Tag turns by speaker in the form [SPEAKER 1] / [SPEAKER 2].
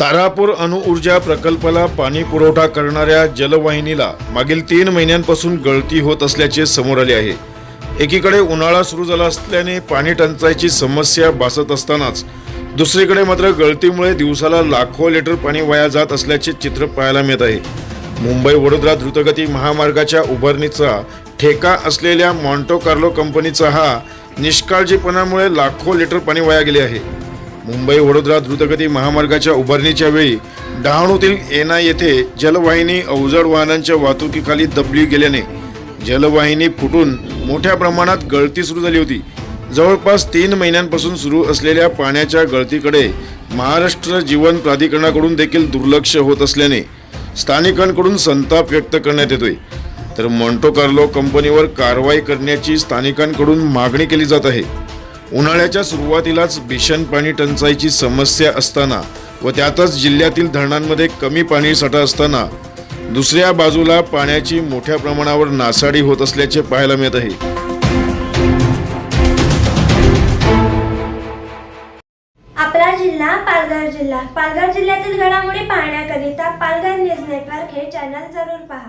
[SPEAKER 1] तारापूर अणुऊर्जा प्रकल्पाला पाणी पुरवठा करणाऱ्या जलवाहिनीला मागील तीन महिन्यांपासून गळती होत असल्याचे समोर आले आहे. एकीकडे उन्हाळा सुरू झाला असल्याने पाणी टंचाईची समस्या भासत असतानाच दुसरीकडे मात्र गळतीमुळे दिवसाला लाखो लिटर पाणी वाया जात असल्याचे चित्र पाहायला मिळत आहे. मुंबई वडोदरा द्रुतगती महामार्गाच्या उभारणीचा ठेका असलेल्या मॉन्टो कार्लो कंपनीचा हा निष्काळजीपणामुळे लाखो लिटर पाणी वाया गेले आहे. मुंबई वडोदरा द्रुतगती महामार्गाच्या उभारणीच्या वेळी डहाणूतील एना येथे जलवाहिनी अवजड वाहनांच्या वाहतुकीखाली दबली गेल्याने जलवाहिनी फुटून मोठ्या प्रमाणात गळती सुरू झाली होती. जवळपास तीन महिन्यांपासून सुरू असलेल्या पाण्याच्या गळतीकडे महाराष्ट्र जीवन प्राधिकरणाकडून देखील दुर्लक्ष होत असल्याने स्थानिकांकडून संताप व्यक्त करण्यात येतोय. तर मॉन्टो कार्लो कंपनीवर कारवाई करण्याची स्थानिकांकडून मागणी केली जात आहे. उन्हाळ्याच्या सुरुवातीलाच भीषण पाणी टंचाईची समस्या असताना व त्यातच जिल्ह्यातील धरणांमध्ये कमी पाणी साठा असताना दुसऱ्या बाजूला पाण्याची मोठ्या प्रमाणावर नासाडी होत असल्याचे पाहायला मिळत आहे.
[SPEAKER 2] आपला जिल्हा पालघर जिल्हा. पालघर जिल्ह्यातील घडामोडी पाहण्याकरिता पालघर न्यूज नेटवर्क हे चॅनल जरूर पहा.